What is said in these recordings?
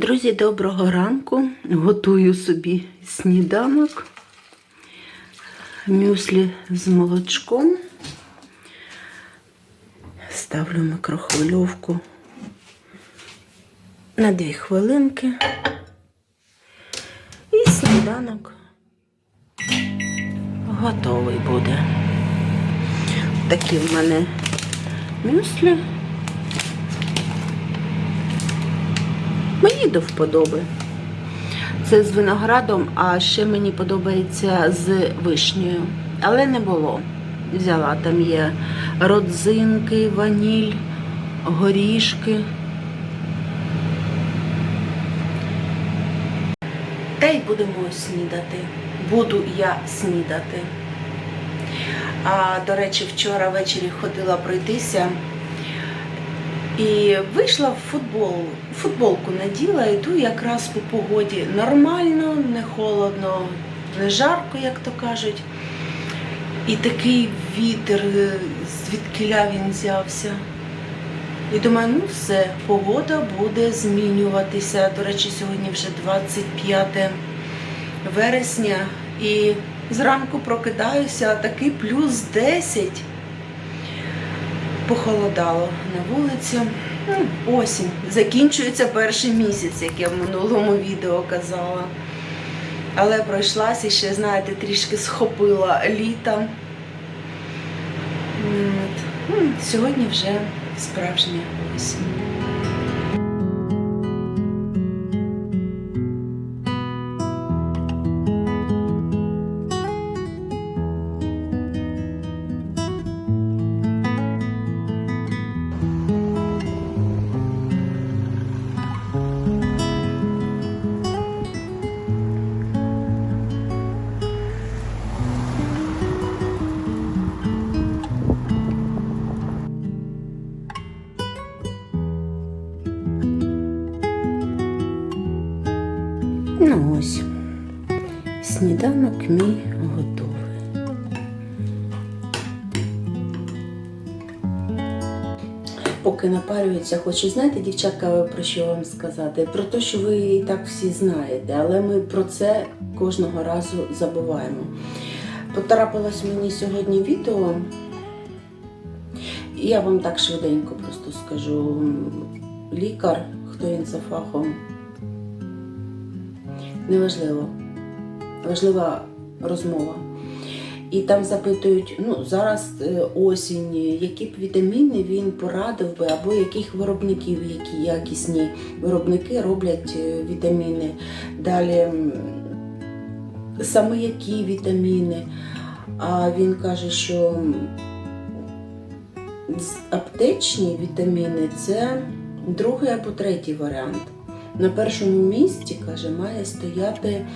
Друзі, доброго ранку. Готую собі сніданок. Мюслі з молочком. Ставлю микрохвильовку на 2 хвилинки. І сніданок готовий буде. Такі в мене мюслі. Мені до вподоби. Це з виноградом, а ще мені подобається з вишнею. Але не було. Взяла там є родзинки, ваніль, горішки. Та й будемо снідати. Буду я снідати. А, до речі, вчора ввечері ходила пройтися. І вийшла в футбол, футболку наділа, йду якраз по погоді. Нормально, не холодно, не жарко, як то кажуть. І такий вітер, звідкиля він взявся. І думаю, ну все, погода буде змінюватися. До речі, сьогодні вже 25 вересня. І зранку прокидаюся, а такий плюс 10 похолодало на вулиці. Ну, Осінь. Закінчується перший місяць, як я в минулому відео казала. Але пройшлася і ще, знаєте, трішки схопила літа. Сьогодні вже справжня осінь. Сніданок мій готовий. Поки напарюється, хочу, знаєте, дівчатка, про що вам сказати? Про те, що ви і так всі знаєте, але ми про це кожного разу забуваємо. Потрапилось мені сьогодні відео. Я вам так швиденько просто скажу. Лікар, хто він за фахом, неважливо. Важлива розмова. І там запитують, ну зараз е, осінь, які б вітаміни він порадив би, або яких виробників, які якісні виробники роблять е, вітаміни. Далі саме які вітаміни. А він каже, що аптечні вітаміни це другий або третій варіант. На першому місці, каже, має стояти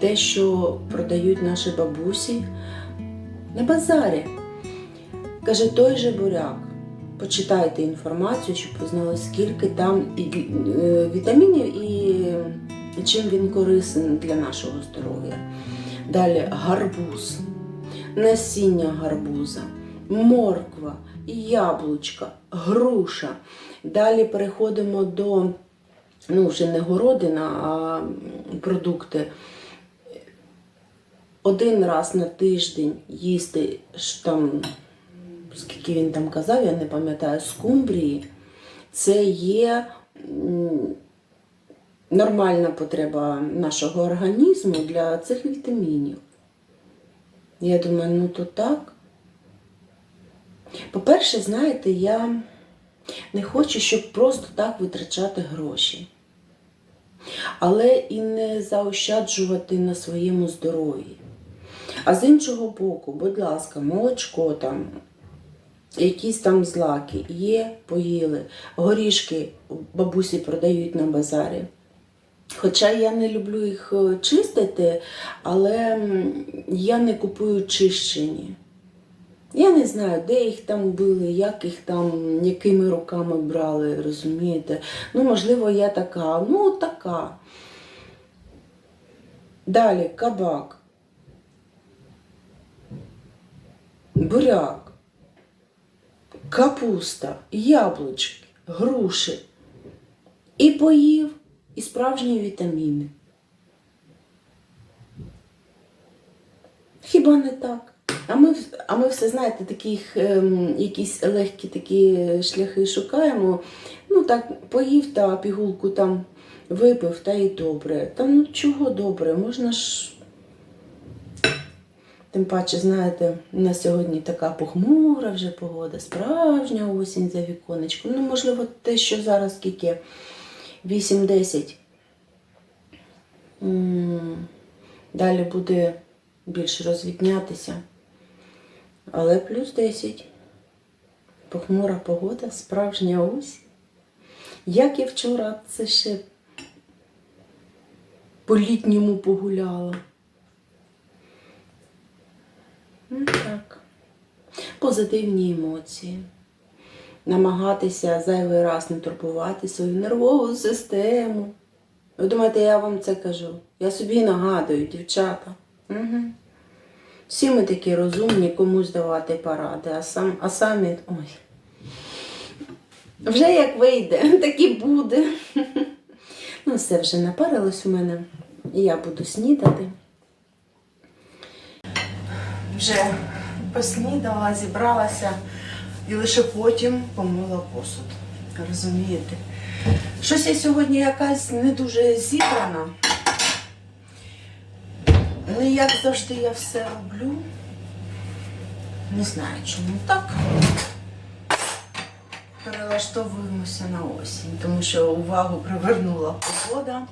те, що продають наші бабусі на базарі. Каже, той же буряк. Почитайте інформацію, щоб ви скільки там е, вітамінів і чим він корисний для нашого здоров'я. Далі гарбуз, насіння гарбуза, морква, яблучка, груша. Далі переходимо до ну, вже не городина, а продукти. Один раз на тиждень їсти там, скільки він там казав, я не пам'ятаю, скумбрії, це є нормальна потреба нашого організму для цих вітамінів. Я думаю, ну то так. По-перше, знаєте, я не хочу, щоб просто так витрачати гроші. Але і не заощаджувати на своєму здоров'ї. А з іншого боку, будь ласка, молочко там, якісь там злаки є, поїли, горішки бабусі продають на базарі. Хоча я не люблю їх е, чистити, але я не купую чищені. Я не знаю, де їх там били, як їх там, якими руками брали, розумієте? Ну, можливо, я така, ну така. Далі кабак, буряк, капуста, яблучки, груші. І поїв, і справжні вітаміни. Хіба не так? А ми, а ми все, знаєте, таких ем, якісь легкі такі шляхи шукаємо. Ну так, поїв та пігулку там випив, та і добре. Та ну чого добре? Можна ж. Тим паче, знаєте, на сьогодні така похмура вже погода, справжня осінь за віконечком. Ну, можливо, те, що зараз скільки 8-10. Далі буде більш розвіднятися. Але плюс 10. Похмура погода, справжня осінь. Як і вчора це ще по-літньому погуляла. Ну, так. Позитивні емоції. Намагатися зайвий раз не турбувати свою нервову систему. Ви думаєте, я вам це кажу? Я собі нагадую, дівчата. Угу. Всі ми такі розумні, комусь давати поради, а, сам, а самі. Ой. Вже як вийде, так і буде. Ну, все вже напарилось у мене. Я буду снідати. Вже поснідала, зібралася і лише потім помила посуд. Розумієте? Щось я сьогодні якась не дуже зібрана. Не як завжди я все роблю. Не знаю, чому так. Перелаштовуємося на осінь, тому що увагу привернула погода.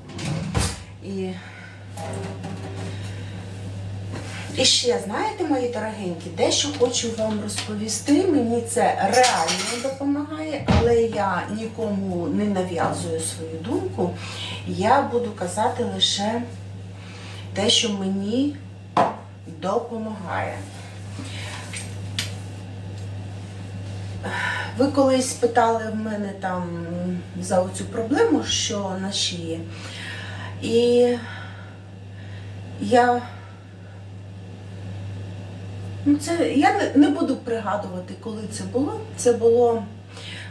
І і ще, знаєте, мої дорогенькі, дещо хочу вам розповісти. Мені це реально допомагає, але я нікому не нав'язую свою думку. Я буду казати лише те, що мені допомагає. Ви колись питали в мене там за оцю проблему, що на шиї. І я Ну, це я не, не буду пригадувати, коли це було. Це було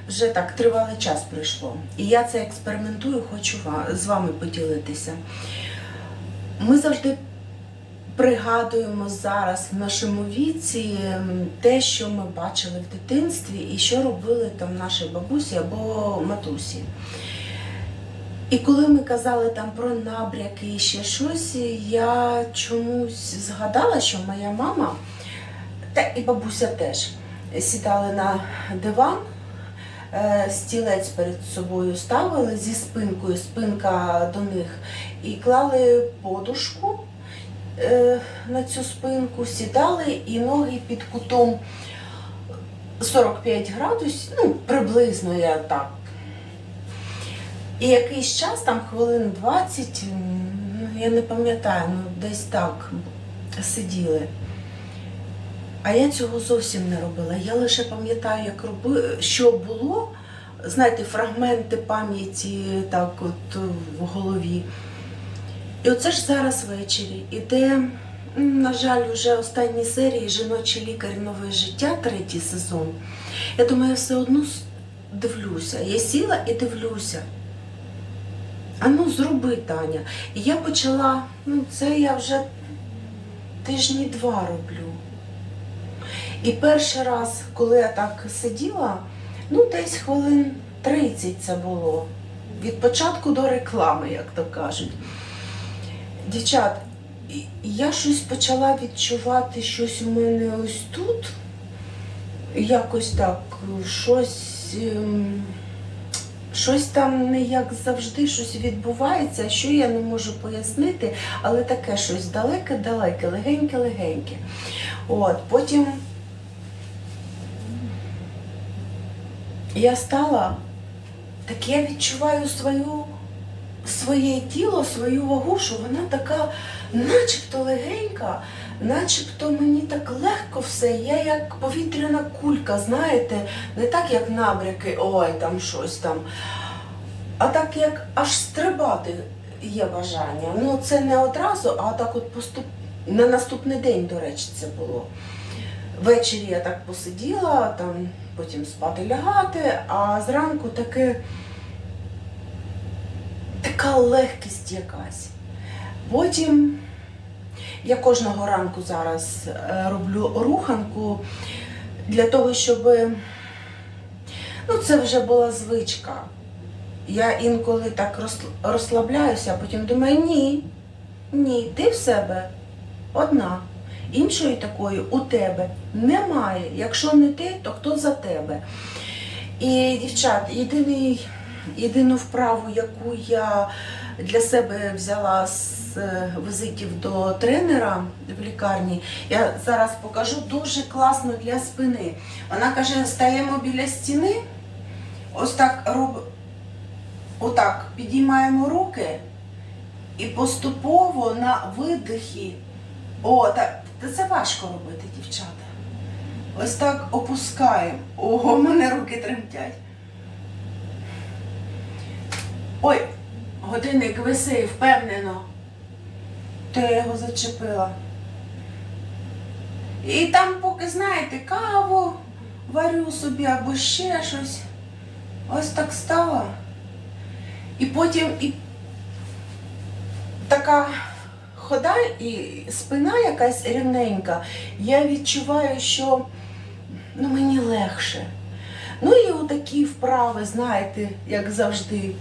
вже так, тривалий час пройшло. І я це експериментую, хочу з вами поділитися. Ми завжди пригадуємо зараз в нашому віці те, що ми бачили в дитинстві, і що робили там наші бабусі або матусі. І коли ми казали там про набряки і ще щось, я чомусь згадала, що моя мама та і бабуся теж сідали на диван, е, стілець перед собою ставили зі спинкою, спинка до них, і клали подушку е, на цю спинку, сідали і ноги під кутом 45 градусів, ну, приблизно я так. І якийсь час, там хвилин 20, ну, я не пам'ятаю, ну десь так сиділи. А я цього зовсім не робила. Я лише пам'ятаю, як роби, що було, знаєте, фрагменти пам'яті так от в голові. І оце ж зараз ввечері іде, на жаль, вже останні серії Жіночий лікар нове життя, третій сезон. Я думаю, я все одно дивлюся. Я сіла і дивлюся. А ну зроби, Таня. І я почала, ну це я вже тижні два роблю. І перший раз, коли я так сиділа, ну десь хвилин 30 це було. Від початку до реклами, як то кажуть. Дівчат, я щось почала відчувати щось у мене ось тут. Якось так, щось. ем, Щось там не як завжди, щось відбувається, що я не можу пояснити, але таке щось далеке-далеке, легеньке-легеньке. От, потім я стала, так я відчуваю свою, своє тіло, свою вагу, що вона така, начебто легенька, начебто мені так легко все. Я як повітряна кулька, знаєте, не так, як набряки, ой, там щось там. А так як аж стрибати є бажання. Ну це не одразу, а так от поступ... на наступний день, до речі, це було. Ввечері я так посиділа, там потім спати лягати, а зранку таке така легкість якась. Потім я кожного ранку зараз е, роблю руханку для того, щоб ну, це вже була звичка. Я інколи так розслабляюся, а потім думаю, ні, ні, ти в себе одна. Іншої такої у тебе немає. Якщо не ти, то хто за тебе? І, дівчат, єдиний, єдину вправу, яку я для себе взяла з е, візитів до тренера в лікарні, я зараз покажу дуже класно для спини. Вона каже, стаємо біля стіни, ось так роб... отак підіймаємо руки і поступово на видихі. О, так, та це важко робити, дівчата. Ось так опускаємо. Ого, мене руки тремтять. Ой, годинник висив, впевнено. То я його зачепила. І там, поки, знаєте, каву варю собі або ще щось. Ось так стала. І потім і така хода і спина якась рівненька. Я відчуваю, що ну, мені легше. Ну і отакі вправи, знаєте, як завжди.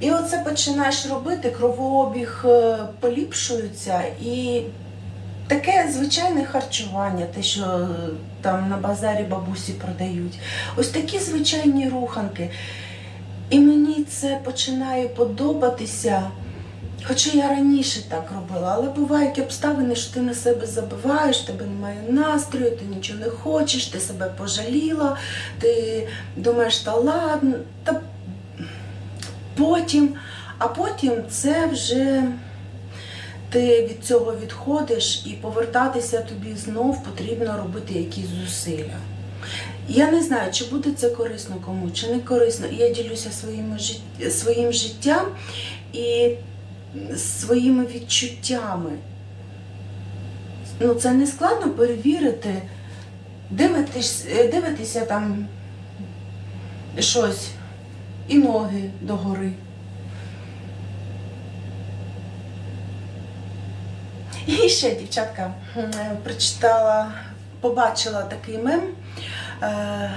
І оце починаєш робити, кровообіг е, поліпшується і таке звичайне харчування, те, що е, там на базарі бабусі продають. Ось такі звичайні руханки. І мені це починає подобатися. Хоча я раніше так робила, але бувають обставини, що ти на себе забиваєш, тебе немає настрою, ти нічого не хочеш, ти себе пожаліла, ти думаєш, та ладно, та потім, а потім це вже ти від цього відходиш і повертатися тобі знов потрібно робити якісь зусилля. Я не знаю, чи буде це корисно кому, чи не корисно. Я ділюся своїм життям і своїми відчуттями. Ну, це не складно перевірити, дивитись, е, дивитися там щось і ноги догори. І ще, дівчатка, прочитала, побачила такий мем. Е,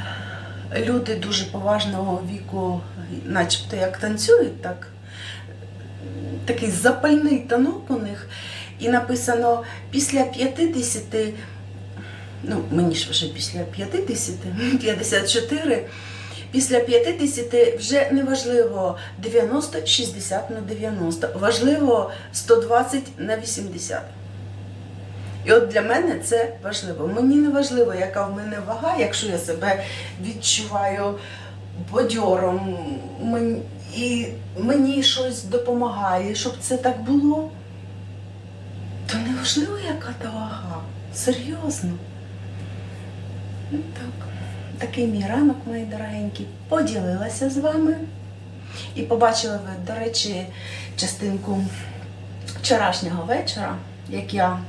Люди дуже поважного віку, начебто як танцюють, так такий запальний танок у них. І написано після 50, ну мені ж вже після 50, 54, після 50 вже не важливо 90, 60 на 90, важливо 120 на 80. І от для мене це важливо. Мені не важливо, яка в мене вага, якщо я себе відчуваю бадьором, і мені щось допомагає, щоб це так було, то не важливо, яка та вага. Серйозно. Ну, так. Такий мій ранок, мої дорогенькі, поділилася з вами. І побачили ви, до речі, частинку вчорашнього вечора, як я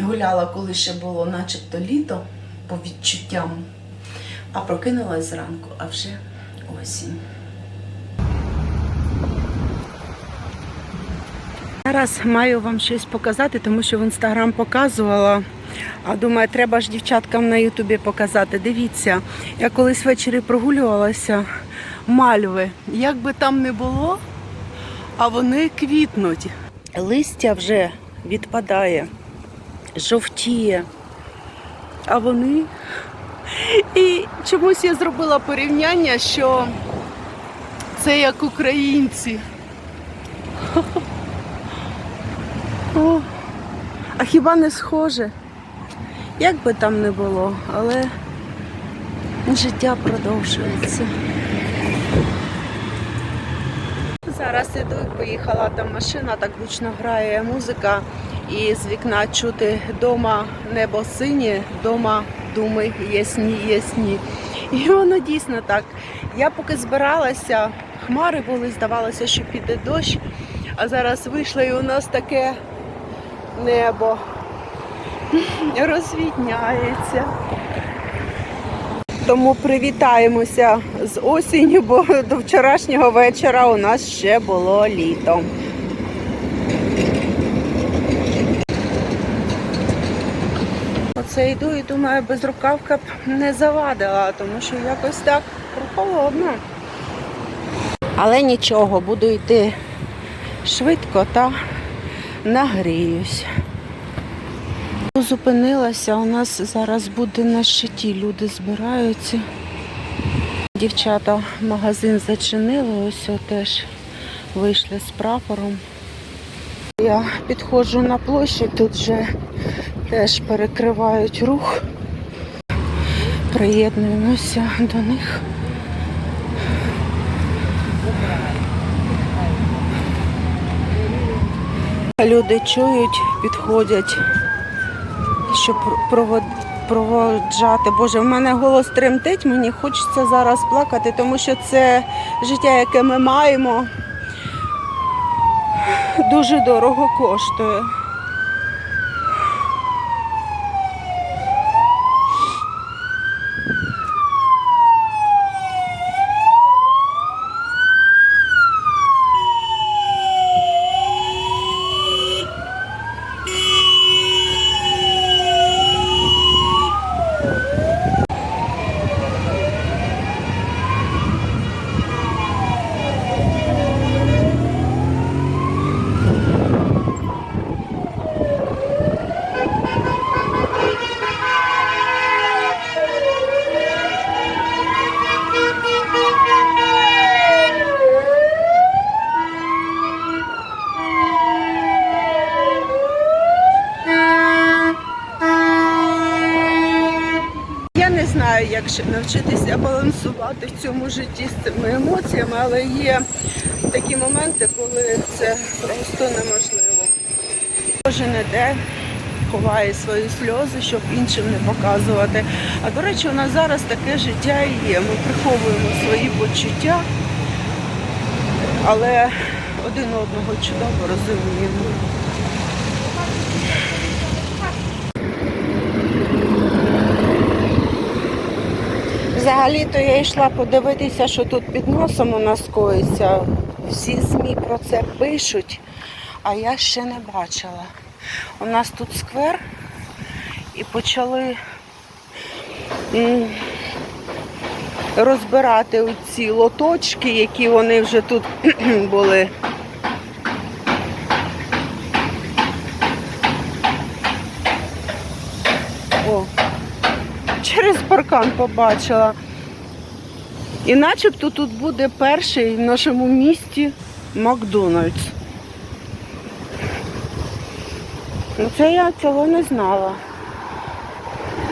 гуляла, коли ще було начебто літо по відчуттям, а прокинулась зранку, а вже осінь. Зараз маю вам щось показати, тому що в інстаграм показувала. А думаю, треба ж дівчаткам на Ютубі показати. Дивіться, я колись ввечері прогулювалася мальви. Як би там не було, а вони квітнуть. Листя вже відпадає, жовтіє. А вони. І чомусь я зробила порівняння, що це як українці. О, а хіба не схоже? Як би там не було, але життя продовжується. Зараз іду і поїхала там машина, так гучно грає музика, і з вікна чути дома небо синє, дома думи ясні, ясні. І воно дійсно так. Я поки збиралася, хмари були, здавалося, що піде дощ, а зараз вийшло і у нас таке небо розвідняється. Тому привітаємося з осінню, бо до вчорашнього вечора у нас ще було літо. Оце йду і думаю, безрукавка б не завадила, тому що якось так прохолодно. Але нічого, буду йти швидко та нагріюсь. Зупинилася, у нас зараз буде на щиті, люди збираються. Дівчата магазин зачинили, ось теж вийшли з прапором. Я підходжу на площадь, тут вже теж перекривають рух. Приєднуємося до них. Люди чують, підходять, щоб проводжати. Боже, в мене голос тремтить, мені хочеться зараз плакати, тому що це життя, яке ми маємо, дуже дорого коштує. Я не знаю, як ще навчитися балансувати в цьому житті з цими емоціями, але є такі моменти, коли це просто неможливо. Кожен іде, ховає свої сльози, щоб іншим не показувати. А до речі, у нас зараз таке життя і є. Ми приховуємо свої почуття, але один одного чудово розуміємо. Взагалі-то я йшла подивитися, що тут під носом у нас коїться. Всі ЗМІ про це пишуть, а я ще не бачила. У нас тут сквер і почали розбирати ці лоточки, які вони вже тут були. О, через паркан побачила. І начебто тут буде перший в нашому місті Макдональдс. Ну це я цього не знала.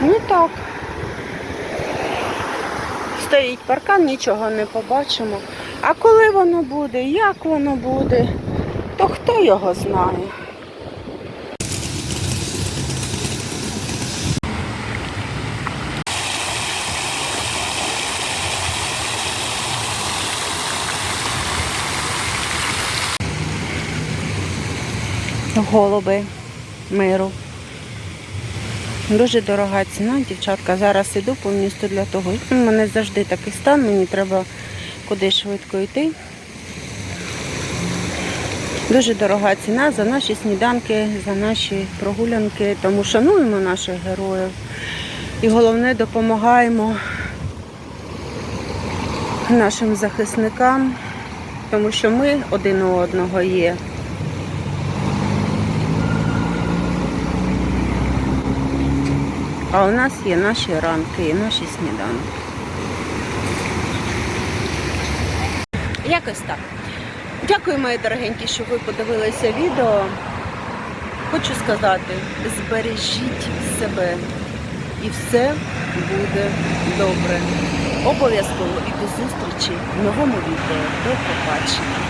Ну так. Стоїть паркан, нічого не побачимо. А коли воно буде, як воно буде, то хто його знає. Голуби миру. Дуже дорога ціна, дівчатка. Зараз іду по місту для того. У мене завжди такий стан, мені треба куди швидко йти. Дуже дорога ціна за наші сніданки, за наші прогулянки, тому шануємо наших героїв. І головне допомагаємо нашим захисникам, тому що ми один у одного є. А у нас є наші ранки, і наші сніданки. Якось так. Дякую, мої дорогенькі, що ви подивилися відео. Хочу сказати, збережіть себе і все буде добре. Обов'язково і до зустрічі в новому відео. До побачення.